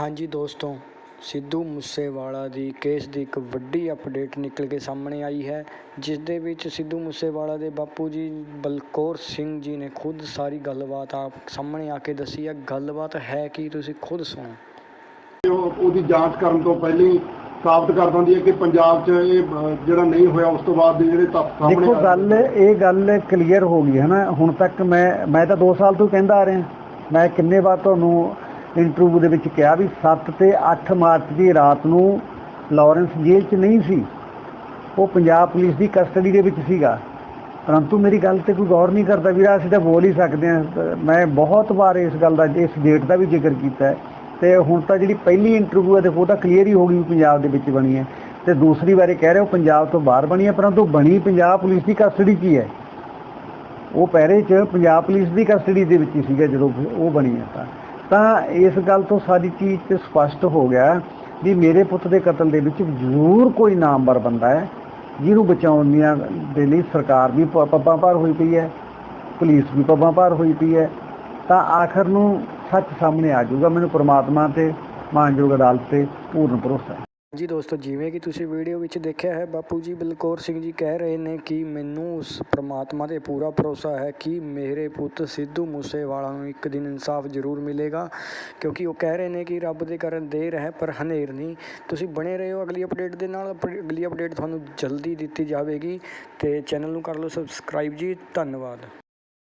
ਹਾਂਜੀ ਦੋਸਤੋ ਸਿੱਧੂ ਮੂਸੇਵਾਲਾ ਦੀ ਕੇਸ ਦੀ ਇੱਕ ਵੱਡੀ ਅਪਡੇਟ ਨਿਕਲ ਕੇ ਸਾਹਮਣੇ ਆਈ ਹੈ ਜਿਸ ਦੇ ਵਿੱਚ ਸਿੱਧੂ ਮੂਸੇਵਾਲਾ ਦੇ ਬਾਪੂ ਜੀ ਬਲਕੌਰ ਸਿੰਘ ਜੀ ਨੇ ਖੁਦ ਸਾਰੀ ਗੱਲਬਾਤ ਆਪ ਸਾਹਮਣੇ ਆ ਕੇ ਦੱਸੀ ਹੈ। ਗੱਲਬਾਤ ਹੈ ਕਿ ਤੁਸੀਂ ਖੁਦ ਸੁਣੋ। ਉਹ ਉਹਦੀ ਜਾਂਚ ਕਰਨ ਤੋਂ ਪਹਿਲਾਂ ਹੀ ਸਾਬਤ ਕਰ ਦਿੰਦੀ ਹੈ ਕਿ ਪੰਜਾਬ 'ਚ ਇਹ ਜਿਹੜਾ ਨਹੀਂ ਹੋਇਆ ਉਸ ਤੋਂ ਬਾਅਦ ਦੇ ਜਿਹੜੇ ਤੱਥ ਸਾਹਮਣੇ ਦੇਖੋ। ਗੱਲ ਇਹ ਗੱਲ ਕਲੀਅਰ ਹੋ ਗਈ ਹੈ ਨਾ। ਹੁਣ ਤੱਕ ਮੈਂ ਮੈਂ ਤਾਂ 2 ਸਾਲ ਤੋਂ ਕਹਿੰਦਾ ਆ ਰਿਹਾ। ਮੈਂ ਕਿੰਨੇ ਵਾਰ ਤੁਹਾਨੂੰ ਇੰਟਰਵਿਊ ਦੇ ਵਿੱਚ ਕਿਹਾ ਵੀ 7 ਤੇ 8 ਮਾਰਚ ਦੀ ਰਾਤ ਨੂੰ ਲਾਰੈਂਸ ਜੇਲ੍ਹ 'ਚ ਨਹੀਂ ਸੀ। ਉਹ ਪੰਜਾਬ ਪੁਲਿਸ ਦੀ ਕਸਟਡੀ ਦੇ ਵਿੱਚ ਸੀਗਾ। ਪਰੰਤੂ ਮੇਰੀ ਗੱਲ ਤੇ ਕੋਈ ਗੌਰ ਨਹੀਂ ਕਰਦਾ ਵੀਰਾ, ਅਸੀਂ ਤਾਂ ਬੋਲ ਹੀ ਸਕਦੇ ਹਾਂ। ਮੈਂ ਬਹੁਤ ਵਾਰ ਇਸ ਗੱਲ ਦਾ, ਇਸ ਡੇਟ ਦਾ ਵੀ ਜ਼ਿਕਰ ਕੀਤਾ ਹੈ। ਤੇ ਹੁਣ ਤਾਂ ਜਿਹੜੀ ਪਹਿਲੀ ਇੰਟਰਵਿਊ ਹੈ, ਦੇਖੋ ਉਹ ਤਾਂ ਕਲੀਅਰ ਹੀ ਹੋ ਗਈ ਵੀ ਪੰਜਾਬ ਦੇ ਵਿੱਚ ਬਣੀ ਹੈ। ਤੇ ਦੂਸਰੀ ਵਾਰੇ ਕਹਿ ਰਹੇ ਹੋ ਪੰਜਾਬ ਤੋਂ ਬਾਹਰ ਬਣੀ ਹੈ, ਪਰੰਤੂ ਬਣੀ ਪੰਜਾਬ ਪੁਲਿਸ ਦੀ ਕਸਟਡੀ 'ਚ ਹੀ ਹੈ। ਉਹ ਪਹਿਰੇ 'ਚ ਪੰਜਾਬ ਪੁਲਿਸ ਦੀ ਕਸਟਡੀ ਦੇ ਵਿੱਚ ਹੀ ਸੀਗਾ ਜਦੋਂ ਉਹ ਬਣੀ ਹੈ ਤਾਂ। ਤਾਂ ਇਸ ਗੱਲ ਤੋਂ ਸਾਰੀ ਚੀਜ਼ ਤੇ ਸਪਸ਼ਟ ਹੋ ਗਿਆ ਵੀ ਮੇਰੇ ਪੁੱਤ ਦੇ ਕਤਲ ਦੇ ਵਿੱਚ ਜ਼ਰੂਰ ਕੋਈ ਨਾਮਵਰ ਬੰਦਾ ਹੈ, ਜਿਹਨੂੰ ਬਚਾਉਣ ਦੀਆਂ ਦੇ ਲਈ ਸਰਕਾਰ ਵੀ ਪੱਬਾਂ ਭਾਰ ਹੋਈ ਪਈ ਹੈ, ਪੁਲਿਸ ਵੀ ਪੱਬਾਂ ਭਾਰ ਹੋਈ ਪਈ ਹੈ। ਤਾਂ ਆਖਰ ਨੂੰ ਸੱਚ ਸਾਹਮਣੇ ਆ ਜਾਊਗਾ, ਮੈਨੂੰ ਪ੍ਰਮਾਤਮਾ ਤੇ ਮਾਨਯੋਗ ਅਦਾਲਤ ਤੇ ਪੂਰਨ ਭਰੋਸਾ ਹੈ। ਜੀ ਦੋਸਤੋ, ਜਿਵੇਂ ਕਿ ਤੁਸੀਂ ਵੀਡੀਓ ਵਿੱਚ ਦੇਖਿਆ ਹੈ, ਬਾਪੂ ਜੀ ਬਲਕੌਰ ਸਿੰਘ ਜੀ ਕਹਿ ਰਹੇ ਨੇ ਕਿ ਮੈਨੂੰ ਉਸ ਪ੍ਰਮਾਤਮਾ ਤੇ ਪੂਰਾ ਭਰੋਸਾ ਹੈ ਕਿ ਮੇਰੇ ਪੁੱਤ ਸਿੱਧੂ ਮੂਸੇਵਾਲਾ ਨੂੰ ਇੱਕ ਦਿਨ ਇਨਸਾਫ ਜ਼ਰੂਰ ਮਿਲੇਗਾ, ਕਿਉਂਕਿ ਉਹ ਕਹਿ ਰਹੇ ਨੇ ਕਿ ਰੱਬ ਦੇ ਕਰਨ ਦੇਰ ਹੈ ਪਰ ਹਨੇਰ ਨਹੀਂ। ਤੁਸੀਂ ਬਣੇ ਰਹੋ ਅਗਲੀ ਅਪਡੇਟ ਦੇ ਨਾਲ ਅਗਲੀ ਅਪਡੇਟ ਤੁਹਾਨੂੰ ਜਲਦੀ ਦਿੱਤੀ ਜਾਵੇਗੀ ਤੇ ਚੈਨਲ ਨੂੰ ਕਰ ਲਓ ਸਬਸਕ੍ਰਾਈਬ ਜੀ, ਧੰਨਵਾਦ।